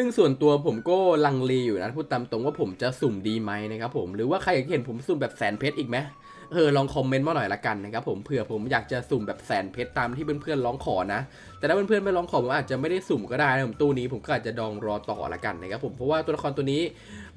ซึ่งส่วนตัวผมก็ลังเลอยู่นะพูดตามตรงว่าผมจะสุ่มดีไหมนะครับผมหรือว่าใครอยากเห็นผมสุ่มแบบแสนเพชรอีกไหม เออลองคอมเมนต์มาหน่อยละกันนะครับผมเผื่อผมอยากจะสุ่มแบบแสนเพชรตามที่เพื่อนๆร้องขอนะ แต่ถ้าเพื่อนๆไม่ร้องขอผมอาจจะไม่ได้สุ่มก็ได้นะผมตู้นี้ผมก็อาจจะดองรอต่อละกันนะครับผมเพราะว่าตัวละครตัวนี้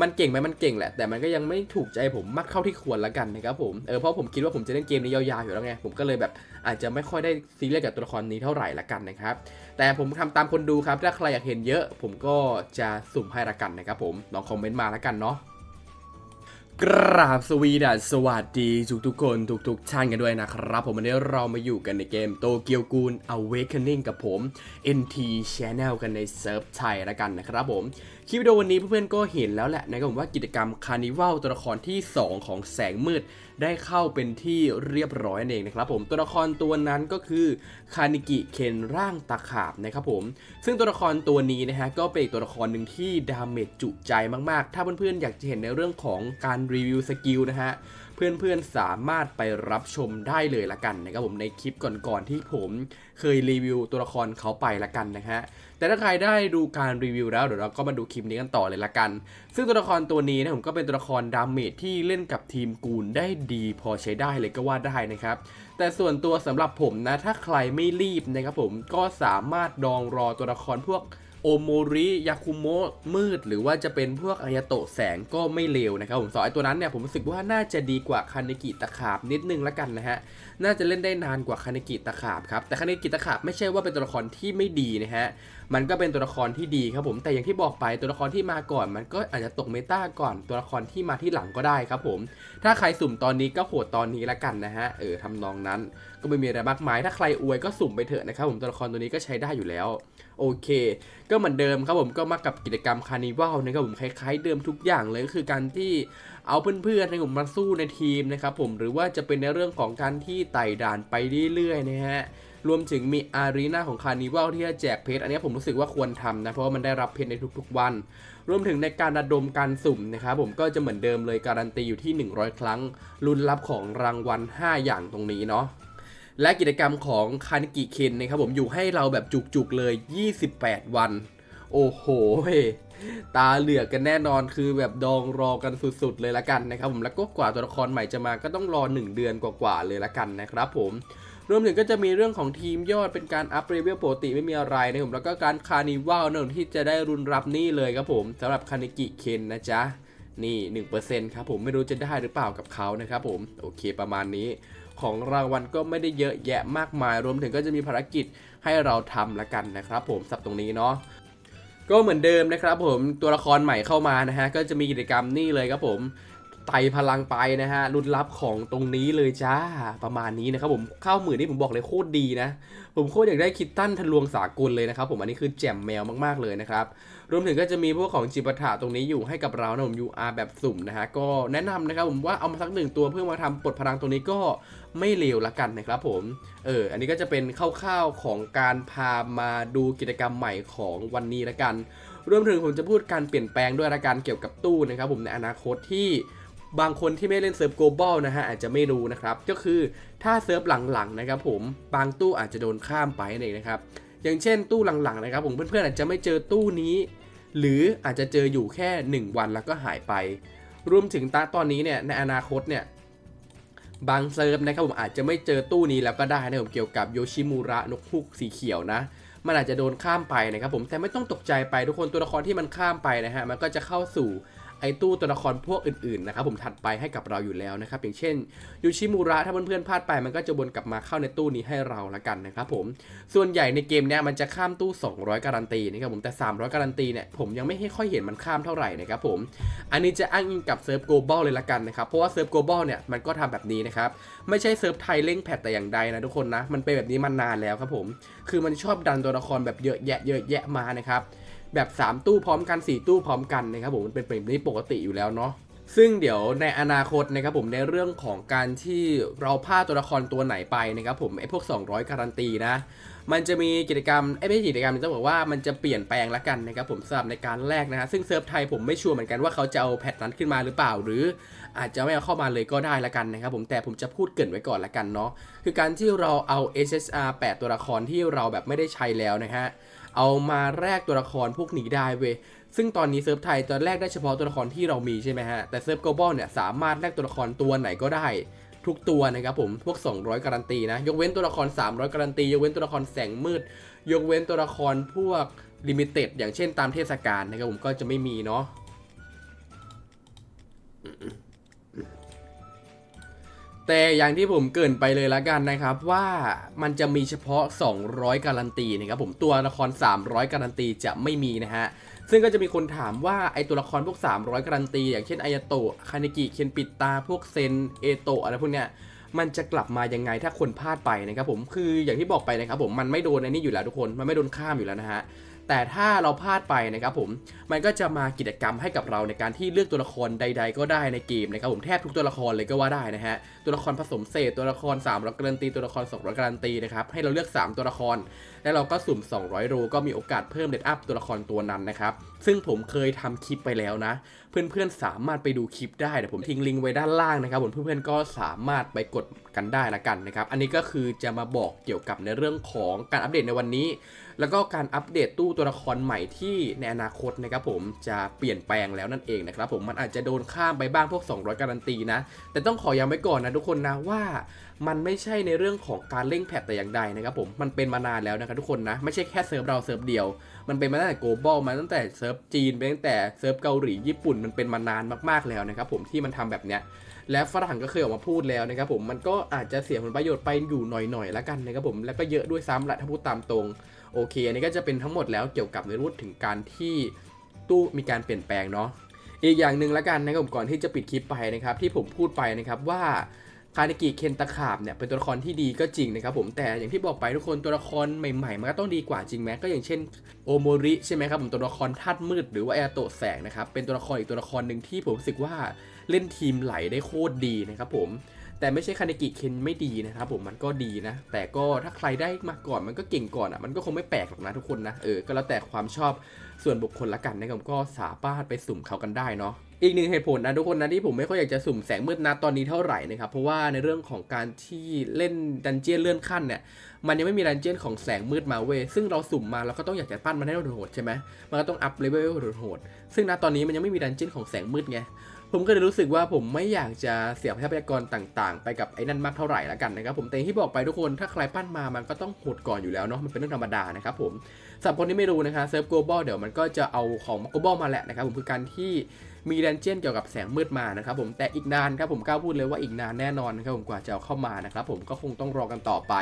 มันเก่งไหมมันเก่งแหละ แต่มันก็ยังไม่ถูกใจผมมากเท่าที่ควรละกันนะครับผมเออเพราะผมคิดว่าผมจะเล่นเกมนี้ยาวๆอยู่แล้วไงผมก็เลยแบบอาจจะไม่ค่อยได้ซีเรียสกับตัวละครนี้เท่าไหร่ละกันนะครับแต่ผมทำตามคนดูครับถ้าใครอยากเห็นเยอะ ผมก็จะสุ่มให้ละกันนะครับผมลองคอมเมนต์มาละกันเนาะ กราบสวีดัสสวัสดีทุกทุกคนทุกๆท่านกันด้วยนะครับ ผมวันนี้เรามาอยู่กันในเกมโตเกียวกูล Awakening กับผม NT Channel กันในเซิร์ฟไทยละกันนะครับผม คลิปวิดีโอวันนี้เพื่อนๆก็เห็นแล้วแหละนะครับผมว่ากิจกรรมคาร์นิวัลตัวละครที่ 2 ของแสงมืด ได้เข้าเป็นที่เรียบร้อยนั่นเองนะครับผมตัวละครตัวนั้นก็คือคานิกิเคนร่างตะขาบนะครับผม ซึ่งตัวละครตัวนี้นะฮะก็เป็นตัวละครหนึ่งที่ดาเมจจุใจมากๆ ถ้าเพื่อนๆอยากจะเห็นในเรื่องของการรีวิวสกิลนะฮะ เพื่อนๆสามารถไปรับชมได้เลยละกันนะครับผมในคลิปก่อนๆที่ผมเคยรีวิวตัวละครเขาไปละกันนะฮะ แต่ถ้าใครได้ดูการรีวิวแล้วเดี๋ยวเราก็มาดูคลิปนี้กันต่อเลยละกัน ซึ่งตัวละครตัวนี้นะผมก็เป็นตัวละครดาเมจที่เล่นกับทีมกูลได้ดีพอใช้ได้เลยก็ว่าได้นะครับ แต่ส่วนตัวสำหรับผมนะถ้าใครไม่รีบนะครับผมก็สามารถดองรอตัวละครพวก โอโมริยาคุโมะมืด หรือว่าจะเป็นพวกอายโตะแสงก็ไม่เลวนะครับผมสองไอตัวนั้นเนี่ยผมรู้สึกว่าน่าจะดีกว่าคานิกิตะขาบนิดนึงละกันนะฮะ น่าจะเล่นได้นานกว่าคานิกิตะขาบครับ แต่คานิกิตะขาบไม่ใช่ว่าเป็นตัวละครที่ไม่ดีนะฮะ มันก็เป็นตัวละครที่ดีครับผมแต่อย่างที่บอกไปตัวละครที่มาก่อน มันก็อาจจะตกเมตาก่อนตัวละครที่มาที่หลังก็ได้ครับผมถ้าใครสุ่มตอนนี้ก็โหดตอนนี้ละกันนะฮะเออทำนองนั้นก็ไม่มีอะไรมากมาย ถ้าใครอวยก็สุ่มไปเถอะนะครับผมตัวละครตัวนี้ก็ใช้ได้อยู่แล้ว โอเค ก็เหมือนเดิมครับผมก็มากับกิจกรรมคาร์นิวัลนะครับผมคล้ายๆเดิมทุกอย่างเลยก็คือการที่เอาเพื่อนๆให้ผมมาสู้ในทีมนะครับผมหรือว่าจะเป็นในเรื่องของการที่ไต่ด่านไปเรื่อยๆนะฮะ รวมถึงมีอารีนาของคาร์นิวัลที่จะแจกเพชรอันนี้ผมรู้สึกว่าควรทำนะเพราะว่ามันได้รับเพชรในทุกๆวัน รวมถึงในการระดมการสุ่มนะครับผมก็จะเหมือนเดิมเลยการันตีอยู่ที่ 100 ครั้งลุ้นรับของรางวัล 5 อย่างตรงนี้เนาะและกิจกรรมของคานิกิเคนนะครับผมอยู่ให้เราแบบจุกๆเลย 28 วัน โอ้โหตาเหลือกกันแน่นอนคือแบบดองรอกันสุดๆเลยละกันนะครับผมแล้วก็กว่าตัวละครใหม่จะมาก็ต้องรอ 1 เดือนกว่าๆเลยละกันนะครับผม รวมถึงก็จะมีเรื่องของทีมยอดเป็นการอัพเรเวลปกติไม่มีอะไรนะผมแล้วก็การคาร์นิวัลนะผมที่จะได้รุนรับนี่เลยครับผมสำหรับคานิกิเคนนะจ๊ะนี่ 1%ครับผมไม่รู้จะได้หรือเปล่ากับเขานะครับผมโอเคประมาณนี้ ของรางวัลก็ไม่ได้เยอะแยะมากมาย รวมถึงก็จะมีภารกิจให้เราทำละกันนะครับผมสับตรงนี้เนาะก็เหมือนเดิมนะครับผมตัวละครใหม่เข้ามานะฮะก็จะมีกิจกรรมนี่เลยครับผม ไตพลังไปนะฮะรุ่นรับของตรงนี้เลยจ้าประมาณนี้นะครับผมเข้าหมื่นนี่ผมบอกเลยโคตรดีนะ ผมโคตรอยากได้คิตตันทะลวงสากลเลยนะครับผมอันนี้คือแจ่มแมวมากๆเลยนะครับรวมถึงก็จะมีพวกของจิปถะตรงนี้อยู่ให้กับเรานะผม UR แบบสุ่มนะฮะก็แนะนำนะครับผมว่าเอามาสักหนึ่งตัวเพื่อมาทำปลดพลังตรงนี้ก็ไม่เลวละกันนะครับผมเอออันนี้ก็จะเป็นคร่าวๆของการพามาดูกิจกรรมใหม่ของวันนี้ละกันรวมถึงผมจะพูดการเปลี่ยนแปลงด้วยละกันเกี่ยวกับตู้นะครับผมในอนาคตที่ บางคนที่ไม่เล่นเซิร์ฟ global นะฮะอาจจะไม่รู้นะครับ ก็คือถ้าเซิร์ฟหลังๆนะครับผมบางตู้อาจจะโดนข้ามไปนั่นเองนะครับ อย่างเช่นตู้หลังๆนะครับผมเพื่อนๆอาจจะไม่เจอตู้นี้ หรืออาจจะเจออยู่แค่ 1 วันแล้วก็หายไป รวมถึงตาตอนนี้เนี่ยในอนาคตเนี่ยบางเซิร์ฟนะครับผมอาจจะไม่เจอตู้นี้แล้วก็ได้นะผมเกี่ยวกับโยชิมูระนกฮูกสีเขียวนะมันอาจจะโดนข้ามไปนะครับผมแต่ไม่ต้องตกใจไปทุกคนตัวละครที่มันข้ามไปนะฮะมันก็จะเข้าสู่ ไอตู้ตัวละครพวกอื่นๆนะครับผมถัดไปให้กับเราอยู่แล้วนะครับอย่างเช่นยูชิมูระถ้าเพื่อนๆพลาดไปมันก็จะวนกลับมาเข้าในตู้นี้ให้เราละกันนะครับผมส่วนใหญ่ในเกมเนี้ยมันจะข้ามตู้ 200 การันตีนะครับผมแต่ 300 การันตีเนี่ยผมยังไม่ให้ค่อยเห็นมันข้ามเท่าไหร่นะครับผมอันนี้จะอ้างอิงกับเซิร์ฟ global เลยละกันนะครับเพราะว่าเซิร์ฟ global เนี่ยมันก็ทำแบบนี้นะครับไม่ใช่เซิร์ฟไทยเร่งแพทแต่อย่างใดนะทุกคนนะมันเป็นแบบนี้มานานแล้วครับผมคือมันชอบดันตัวละครแบบเยอะแยะเยอะแยะมานะครับ แบบ 3 ตู้พร้อมกัน 4 ตู้พร้อมกันนะครับผมมันเป็นแบบนี้ปกติอยู่แล้วเนาะซึ่งเดี๋ยวในอนาคตนะครับผมในเรื่องของการที่เราพาตัวละครตัวไหนไปนะครับผมไอ้พวก 200 การันตีนะ มันจะมีกิจกรรมไอ้ไม่ใช่กิจกรรมจะบอกว่ามันจะเปลี่ยนแปลงละกันนะครับผมสำหรับในการแรกนะฮะซึ่งเซิร์ฟไทยผมไม่ชัวร์เหมือนกันว่าเขาจะเอาแพทนั้นขึ้นมาหรือเปล่า หรืออาจจะไม่เอาเข้ามาเลยก็ได้ละกันนะครับผมแต่ผมจะพูดเกินไว้ก่อนละกันเนาะคือการที่เราเอา SSR 8 ตัวละครที่เราแบบไม่ได้ใช้แล้วนะฮะ เอามาแลกตัวละครพวกนี้ได้เว้ยซึ่งตอนนี้เซิร์ฟไทยจะแลกได้เฉพาะตัวละครที่เรามีใช่ไหมฮะ แต่เซิร์ฟ global เนี่ยสามารถแลกตัวละครตัวไหนก็ได้ ทุกตัวนะครับผม พวก 200 การันตีนะ ยกเว้นตัวละคร 300 การันตี ยกเว้นตัวละครแสงมืด ยกเว้นตัวละครพวกลิมิเต็ดอย่างเช่นตามเทศกาลนะครับผมก็จะไม่มีเนาะ แต่อย่างที่ผมเกินไปเลยละกันนะครับว่ามันจะมีเฉพาะ 200 การันตีนะครับผมตัวละคร 300 การันตีจะไม่มีนะฮะซึ่งก็จะมีคนถามว่าไอตัวละครพวก 300 การันตี อย่างเช่นอายาโตะคาเนกิเคนปิตาพวกเซนเอโตะอะไรพวกเนี้ยมันจะกลับมายังไงถ้าคนพลาดไปนะครับผมคืออย่างที่บอกไปนะครับผมมันไม่โดนไอ้นี่อยู่แล้วทุกคนมันไม่โดนข้ามอยู่แล้วนะฮะ แต่ถ้าเราพลาดไปนะครับผมมันก็จะมากิจกรรมให้กับเราในการที่เลือกตัวละครใด ๆ ก็ได้ในเกมนะครับผมแทบทุกตัวละครเลยก็ว่าได้นะฮะตัวละครผสมเศษตัวละคร3ร้อการันตีตัวละคร200การันตีนะครับให้เราเลือก 3 ตัวละคร แล้วเราก็สุ่ม 200 โรก็มีโอกาสเพิ่มเลดอัพตัวละครตัวนั้นนะครับซึ่งผมเคยทำคลิปไปแล้วนะ เพื่อนๆสามารถไปดูคลิปได้เดี๋ยวผมทิ้งลิงก์ไว้ด้านล่างนะครับผมเพื่อนๆก็สามารถไปกดกันได้ละกันนะครับอันนี้ก็คือจะมาบอกเกี่ยวกับในเรื่องของการอัปเดตในวันนี้ แล้วก็การอัปเดตตู้ตัวละครใหม่ที่ในอนาคตนะครับผมจะเปลี่ยนแปลงแล้วนั่นเองนะครับผมมันอาจจะโดนข้ามไปบ้างพวก 200 การันตีนะ แต่ต้องขอย้ำไว้ก่อนนะทุกคนนะว่ามันไม่ใช่ในเรื่องของการเร่งแพทแต่อย่างใดนะครับผมมันเป็นมานานแล้วนะครับทุกคนนะไม่ใช่แค่เซิร์ฟเราเซิร์ฟเดียว มันเป็นมาตั้งแต่ global มาตั้งแต่เซิร์ฟจีนไปตั้งแต่เซิร์ฟเกาหลีญี่ปุ่นมันเป็นมานานมากๆแล้วนะครับผมที่มันทำแบบเนี้ยและฝรั่งก็เคยออกมาพูดแล้วนะครับผมมันก็อาจจะเสียผลประโยชน์ไปอยู่หน่อยๆแล้วกันนะครับผมแล้วก็เยอะด้วยซ้ำละถ้าพูดตามตรงโอเคอันนี้ก็จะเป็นทั้งหมดแล้วเกี่ยวกับในรูปถึงการที่ตู้มีการเปลี่ยนแปลงเนาะอีกอย่างหนึ่งละกันนะครับก่อนที่จะปิดคลิปไปนะครับที่ผมพูดไปนะครับว่าคาเนกิเคนตะขาบเนี่ยเป็นตัวละครที่ดีก็จริงนะครับผมแต่อย่างที่บอกไปทุกคนตัวละครใหม่ๆมันก็ต้องดีกว่าจริงไหมก็อย่างเช่นโอโมริใช่ไหมครับผมตัวละครธาตุมืดหรือว่าแอโตแสงนะครับเป็นตัวละครอีกตัวละครหนึ่งที่ผมรู้สึกว่า เล่นทีมไหลได้โคตรดีนะครับผมแต่ไม่ใช่คาเนกิเคนไม่ดีนะครับผมมันก็ดีนะ แต่ก็ถ้าใครได้มาก่อนมันก็เก่งก่อนอะมันก็คงไม่แปลกหรอกนะทุกคนนะเออก็แล้วแต่ความชอบส่วนบุคคลละกันนะครับก็สามารถไปสุ่มเขากันได้เนาะอีกหนึ่งเหตุผลนะทุกคนนะที่ผมไม่ค่อยอยากจะสุ่มแสงมืดนะตอนนี้เท่าไหร่นะครับเพราะว่าในเรื่องของการที่เล่นดันเจี้ยนเลื่อนขั้นเนี่ยมันยังไม่มีดันเจี้ยนของแสงมืดมาเว้ยซึ่งเราสุ่มมาเราก็ต้องอยากจะปั้นมันให้โหดใช่ไหมมันก็ต้องอัพเลเวลโหดซึ่งณตอนนี้มันยังไม่มีดันเจียนของแสงมืดไง ผมก็เลยรู้สึกว่าผมไม่อยากจะเสียทรัพยากรต่างๆ ไปกับไอ้นั่นมากเท่าไหร่ละกันนะครับผมแต่ที่บอกไปทุกคนถ้าใครปั้นมามันก็ต้องหดก่อนอยู่แล้วเนาะมันเป็นเรื่องธรรมดานะครับผมสำหรับคนที่ไม่รู้นะคะเซิร์ฟโกลบอลเดี๋ยวมันก็จะเอาของโกลบอลมาแหละนะครับผมคือการที่ มีดันเจียนเกี่ยวกับแสงมืดมานะครับผมแต่อีกนานครับผมกล้าพูดเลยว่าอีกนานแน่นอนนะครับผมกว่าจะเอาเข้ามานะครับผมก็คงต้องรอกันต่อไป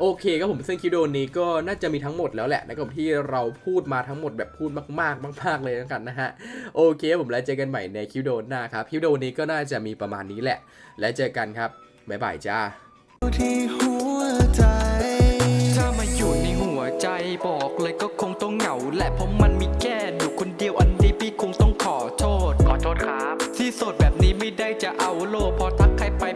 โอเคครับผมซึ่งคลิปวิดีโอนี้ก็น่าจะมีทั้งหมดแล้วแหละนะครับผมที่เราพูดมาทั้งหมดแบบพูดมากๆมาก ๆเลยแล้วกันนะฮะโอเคผมแล้วเจอกันใหม่ในคลิปวิดีโอหน้าครับคลิปวิดีโอนี้ก็น่าจะมีประมาณนี้แหละ และเจอกันครับบ๊ายบายจ้าที่หัวใจ ถ้ามาอยู่ในหัวใจบอกเลยก็คงต้องเหงาแหละเพราะ